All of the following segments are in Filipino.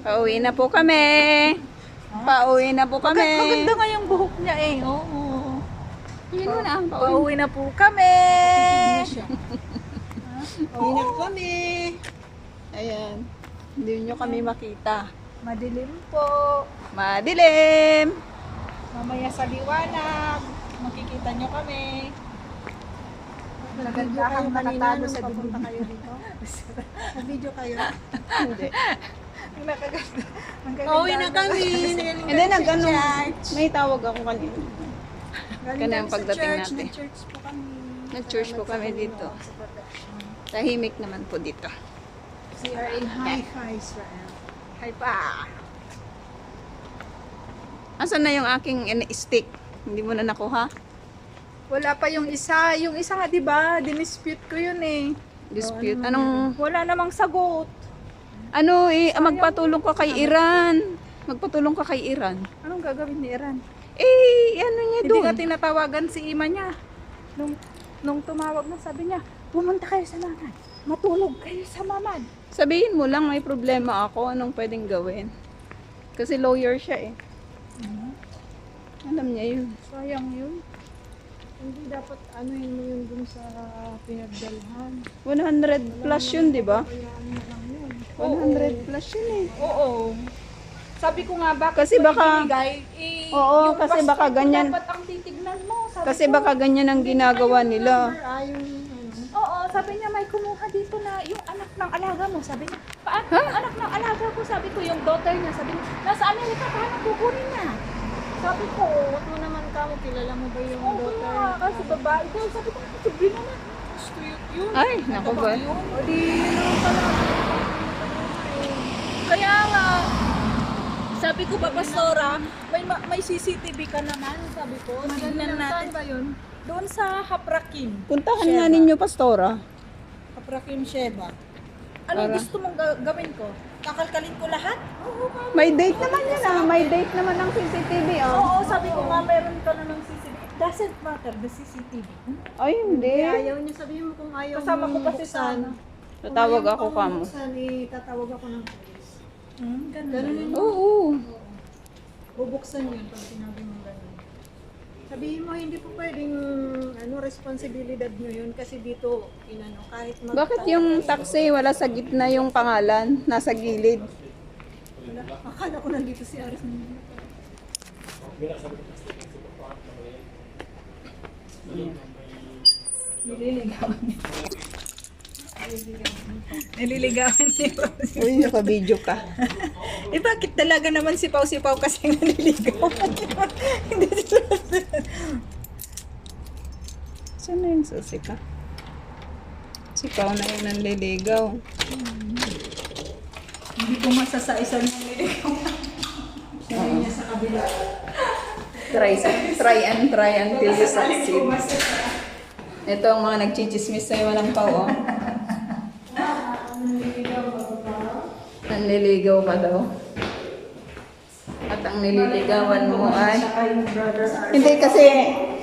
Pauwi na po kami. Pauwi na po kami. Maganda nga yung buhok niya eh. Oo. Yun mo na. Pauwi na po kami. Pauwi na po kami. Ayan. Hindi nyo kami makita. Madilim po. Madilim. Mamaya sa liwanag. Makikita nyo kami. Nagandahang nakatalo sa dilim. Sa video kayo? Hindi. Nakaganda. Pauwi na kami. Hindi, nag ano, may tawag ako kanina. Ang sa pagdating natin. Nag-church po kami. Nag-church po kami dito. Tahimik naman po dito. We are in hi-fi Israel. Hi pa. Asan na yung aking in- stick? Hindi mo na nakuha? Wala pa yung isa. Yung isa di ba? Dinispute ko yun eh. Dispute. Anong, Wala namang sagot. Ano eh, magpatulong ka kay Iran. Magpatulong ka kay Iran. Anong gagawin ni Iran? Eh, ano niya Hindi doon? nga tinatawagan si ima niya. Nung, nung tumawag na, sabi niya, pumunta kayo sa mamad. Matulog kayo sa mamad. Sabihin mo lang may problema ako, anong pwedeng gawin? Kasi lawyer siya eh. Alam niya yun. Sayang yun. Hindi dapat ano yun mo yun dun sa pinagdalhan. 100 plus yun, di ba? Kaya ano lang yun. 100 plus yun eh. Oo. Sabi ko nga, bakit Kasi ko baka- ibinigay? Eh, Oo, yung kasi passport baka ko ganyan. Dapat ang titignan mo. Sabi Kasi ko. baka ganyan ang ginagawa nila. Ah, yung ano. Oo, sabi niya may kumuha dito na yung anak ng alaga mo. Sabi niya, paano yung anak ng alaga ko? Sabi ko, yung daughter niya. Sabi niya, nasa Amerika, paano kukunin niya? Sabi ko, Ito naman ka mo, kilala mo ba yung oo daughter? nga, kasi babae daw. Sabi ko, sabi na. Gusto yun. yun. Ay, naku ba? Yun. O di, yun pala. Kaya nga, sabi ko ba, Pastora, may, ma- may CCTV ka naman, sabi ko. Tingnan natin. ba yun? Doon sa Haprakim. Puntahan nga ninyo, Pastora. Kaprakim Sheba. Anong Para- gusto mong ga- gawin ko? Kakalkalin ko lahat? Oo, ma'am. May date naman yan ah. May date naman ng CCTV oh. Oo, sabi ko nga meron ka na ng CCTV. It doesn't matter, the CCTV. Ay, hindi. Ayaw niya, sabihin mo kung ayaw Kasama ko mong kasi buksan. sana. Tatawag Kung ayaw ako mo kamo. Buksan, eh, tatawag ako ng polis. Hmm, ganun. Ganun yun. Oo. Bubuksan yun pag sinabi mo ganun. Sabihin mo, hindi po pwedeng ano, responsibilidad nyo yun kasi dito, inano, kahit mag- Bakit yung taxi wala sa gitna yung pangalan? Nasa gilid. Wala. Akala ko nandito si Aris. Nililigawan niya. Nililigawan niya. Uy, naka-video ka. eh bakit talaga naman si Pau si Pau kasi nililigawan niya? Hindi siya. Saan na yung susi ka? Si Pao na yun ang liligaw. Hindi ko masasaisan ng nililigawan. Oo. Try, try and try until you succeed. Ito ang mga nagchichismis sa'yo, walang pao, oh. Nanliligaw ka daw. At ang nililigawan mo ay... Hindi kasi,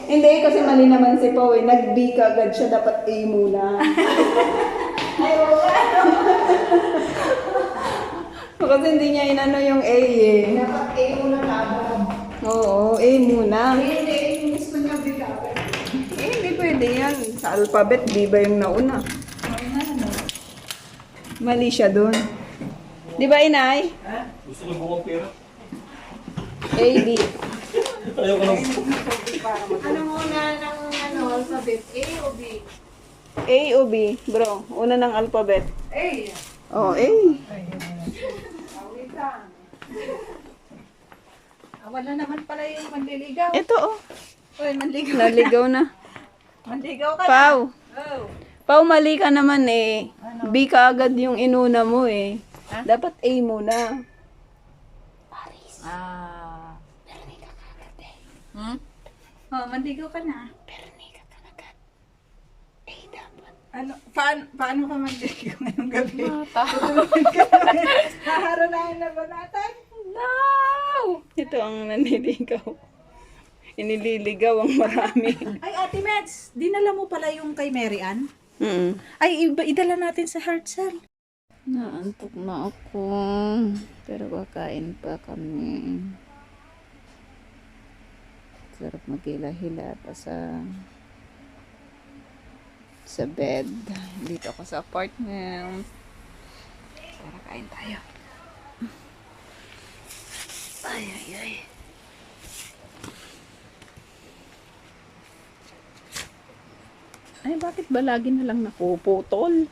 hindi kasi mali naman si Pao eh. Nag-B ka agad siya, dapat A muna. kasi hindi niya inano yung A eh. Dapat eh, una na agad. Oo, A muna. Hindi, gusto niya. Eh, hindi pwede yan. Sa alphabet, B ba yung nauna? Mali siya dun. Di ba, inay? Gusto ko bukong pera. A, B. Ayaw ko lang. Ano muna ng ano, alphabet? A o B? A o B, bro? Una ng alphabet. A. Oh, A. Ah, wala naman pala yung manliligaw. Ito, oh. Uy, manligaw. Naligaw na. Manligaw ka na. Pau. Oh. Pau, mali ka naman eh. B ka agad yung inuna mo eh. Dapat A muna. Ah. Hmm? Oh, manligaw ka na. Ano, paano, paano ka manligaw ngayong gabi? Haharanahin na ba natin? No! Ito ang nanliligaw. Inililigaw ang marami. Ay, Ate Meds, dinala mo pala yung kay Mary Ann? Mm. Ay, iba, idala natin sa heart cell. Naantok na ako. Pero kakain pa kami. Sarap maghila-hila pa sa sa bed. Dito ako sa apartment. Tara, kain tayo. Ay, ay, ay. Ay, bakit ba lagi na lang nakuputol?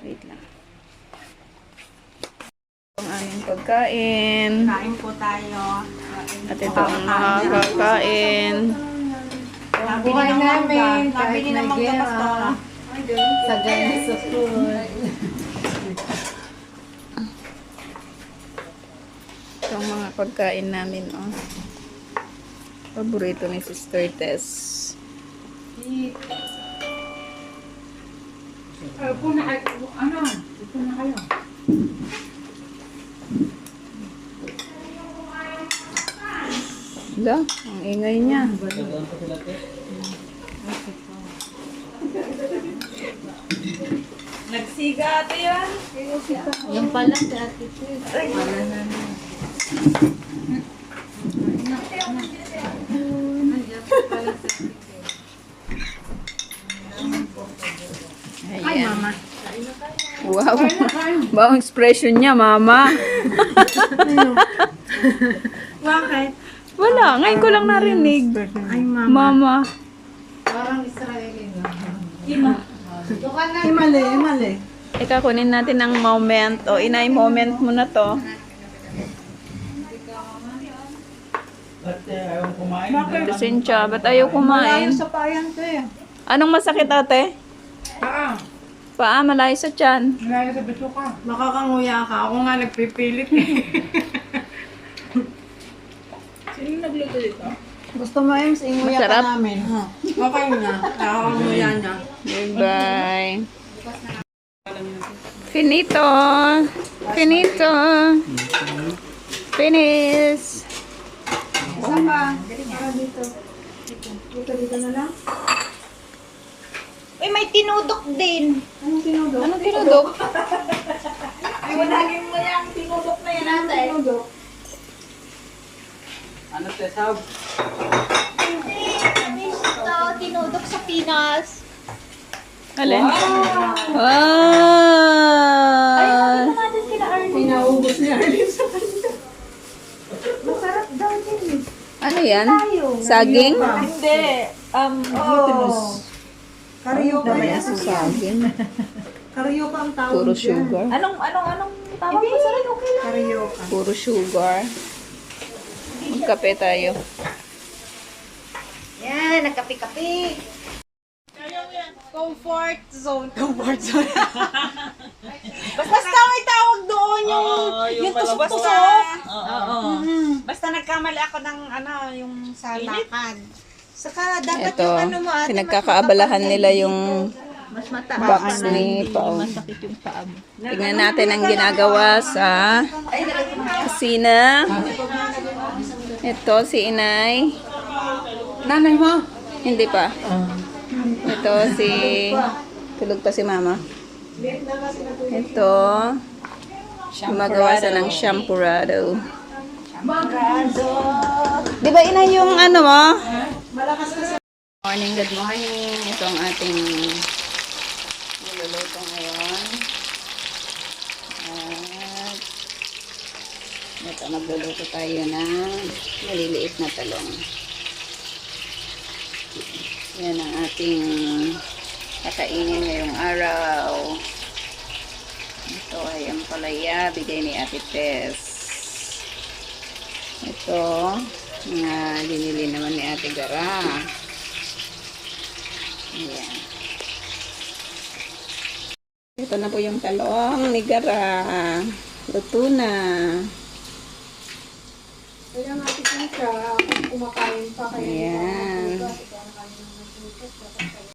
Wait lang. Ang aming pagkain. Kain po tayo. At ito ang mga kakain. Buhay namin. Kahit may gera. Sa ganyan sa school. Ito ang mga pagkain namin, oh. Paborito ni Sister Tess. Hala, ang ingay niya. Nagsiga ate yan. Yung pala si Ate. Wala na na. Ay, mama. Wow. Bawang expression niya, mama. Bakit? Wala, ngayon ko lang narinig. Ay, Mama. Parang Israeli na. Himali, himali. Ika, kunin natin ang moment. O, inay, moment mo na to. Ate, ayaw kumain. Pasensya, ba't ayaw kumain? Sa payan ko eh. Anong masakit, ate? Ah, Paa, malayo sa tiyan. Nalala sa bito ka. Makakanguya ka. Ako nga nagpipilit eh. Sino nagluto dito? Gusto mo, Ems, inguya Masarap? ka namin. Okay na. Nakakanguya niya. Goodbye. Finito. Finito. Finish. Saan ba? Para dito. Dito, dito na lang. May tinudok din. Anong tinudok? Anong tinudok? Ay, walagin mo yung tinudok na yan ate. Tinudok. Ano, te, sab? Hindi, ito, tinudok sa Pinas. Alin? Ay, Wow! sabi natin kila Arnie. Pinaubos niya rin sa kanya. Masarap daw din. Ano yan? Saging? Hindi. Um, Oh. Karyoka May yan. aso saging. Karyoka ang tawag Puro dyan. sugar. anong, anong, anong tawag mo sa rin? Okay lang. Karyoka. Puro sugar. Magkape tayo. Yan, nagkapi-kapi. Comfort zone. Comfort zone. Basta may tawag doon yung, yung tusok-tusok. Oo. Basta nagkamali ako ng ano, yung sa lakad. Saka dapat Ito, yung ano mo ate. pinagkakaabalahan nila yung Mas mata. box ni Pao. Masakit yung paa mo. Tingnan natin ang ginagawa sa kusina. Ito si Inay. Nanay mo. Hindi pa. Ito si... Tulog pa si Mama. Ito. Gumagawa sa ng shampurado. Di ba Inay yung ano mo? Morning, good morning. Ito ang ating niluluto ngayon. At ito, magluluto tayo ng maliliit na talong. Yan ang ating kakainin ngayong araw. Ito ay ang palaya, bigay ni Ate Tess. Ito, mga linili naman ni Ate Gara. Ayan. Ito na po yung talong ni Gara. Luto na. Kaya nga siya, kumakain pa kayo. Ayan.